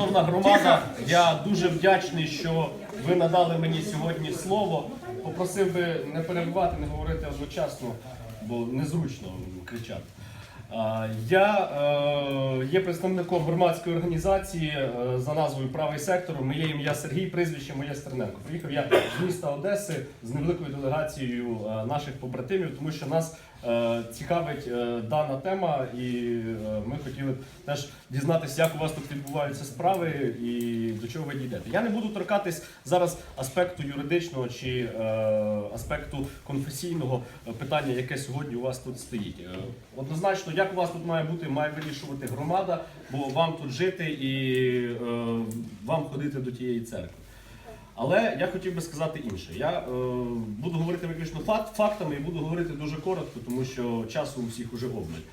Шановна громада, я дуже вдячний, що ви надали мені сьогодні слово. Попросив би не перебувати, не говорити одночасно, бо незручно кричати. Я е, є представником громадської організації е, за назвою Правий сектор. Моє ім'я Сергій, прізвище моє Стерненко. Приїхав я з міста Одеси з невеликою делегацією е, наших побратимів, тому що нас цікавить е, дана тема, і е, ми хотіли теж дізнатися, як у вас тут відбуваються справи і до чого ви дійдете. Я не буду торкатись зараз аспекту юридичного чи е, аспекту конфесійного е, питання, яке сьогодні у вас тут стоїть. Е, Однозначно, як у вас тут має бути, має вирішувати громада, бо вам тут жити і е, вам ходити до тієї церкви. Але я хотів би сказати інше. Я е, буду говорити виключно факт, фактами і буду говорити дуже коротко, тому що часу у всіх уже обмаль.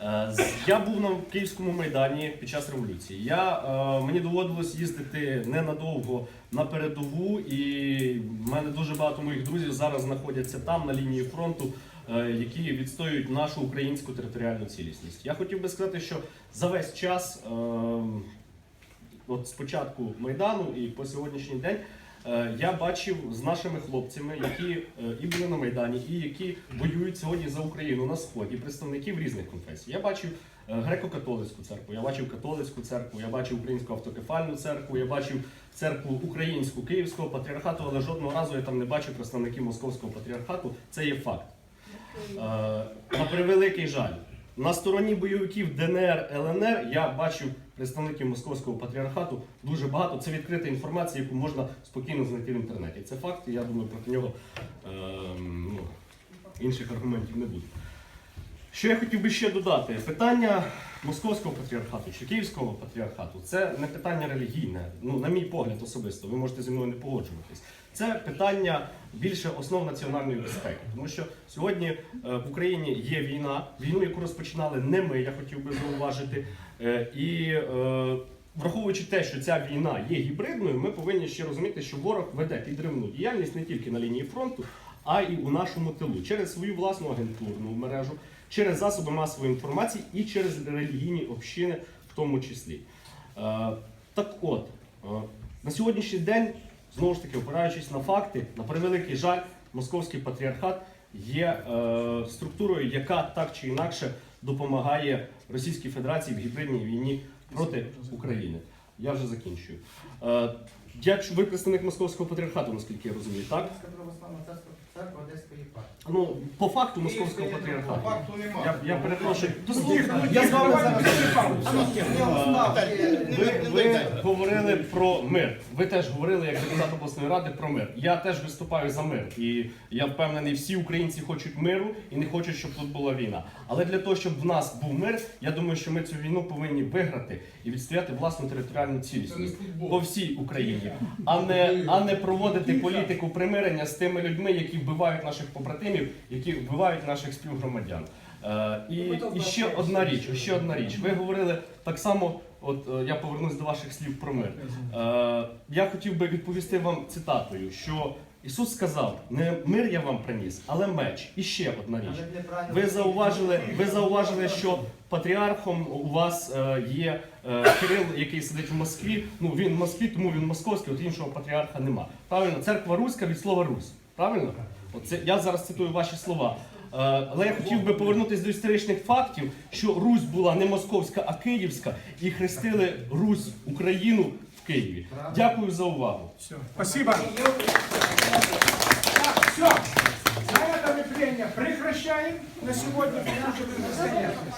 Е, Я був на Київському майдані під час революції. Я, е, мені доводилось їздити ненадовго на передову, і в мене дуже багато моїх друзів зараз знаходяться там, на лінії фронту, е, які відстоюють нашу українську територіальну цілісність. Я хотів би сказати, що за весь час. е, от з майдану і по сьогоднішній день я бачив з нашими хлопцями, які е, і були на майдані, і які воюють сьогодні за Україну на сході, представників різних конфесій. Я бачив е, греко-католицьку церкву, я бачив католицьку церкву, я бачив українську автокефальну церкву, я бачив церкву українську київського патріархату, але жодного разу я там не бачив представників московського патріархату. Це є факт. Е, На превеликий жаль, на стороні бойовиків ДНР, ЛНР я бачу представників московського патріархату дуже багато. Це відкрита інформація, яку можна спокійно знайти в інтернеті. Це факт, і я думаю, проти нього е, ну, інших аргументів не буде. Що я хотів би ще додати? Питання московського патріархату чи київського патріархату це не питання релігійне, ну, на мій погляд особисто, ви можете зі мною не погоджуватись. Це питання більше основ національної безпеки. Тому що сьогодні е, в Україні є війна, війну, яку розпочинали не ми, я хотів би зауважити. Е, І е, враховуючи те, що ця війна є гібридною, ми повинні ще розуміти, що ворог веде підривну діяльність не тільки на лінії фронту, а й у нашому тилу через свою власну агентурну мережу, через засоби масової інформації і через релігійні общини, в тому числі. Е, Так от, е, на сьогоднішній день, знову ж таки, опираючись на факти, на превеликий жаль, московський патріархат є е, структурою, яка так чи інакше допомагає Російській Федерації в гібридній війні проти України. Я вже закінчую. Як ви представник московського патріархату, наскільки я розумію, так? Церква Одеської єпархії. Ну, по факту московського патріархату. Факту немає. Я, я перепрошую. Я з вами зараз Ви, ви говорили про мир. Ви теж говорили як депутат обласної ради про мир. Я теж виступаю за мир. І я впевнений, всі українці хочуть миру і не хочуть, щоб тут була війна. Але для того, щоб в нас був мир, я думаю, що ми цю війну повинні виграти і відстояти власну територіальну цілісність по всій Україні, а не, а не проводити політику примирення з тими людьми, які вбивають наших побратимів, які вбивають наших співгромадян. Е, і, і ще одна річ, ще одна річ. Ви говорили так само. От е, я повернусь до ваших слів про мир. Е, я хотів би відповісти вам цитатою, що Ісус сказав: не мир я вам приніс, але меч. І ще одна річ. Ви зауважили, ви зауважили, що патріархом у вас є Кирил, який сидить в Москві. Ну він в Москві, тому він московський, от іншого патріарха нема. Правильно, церква руська від слова Русь. Правильно? Оце я зараз цитую ваші слова. Е, Але я хотів би повернутися до історичних фактів, що Русь була не московська, а київська, і хрестили Русь Україну в Києві. Дякую за увагу. Все. Спасибо. Так, все. На этом мы прения прекращаем на сегодня. потому что вы настоящие.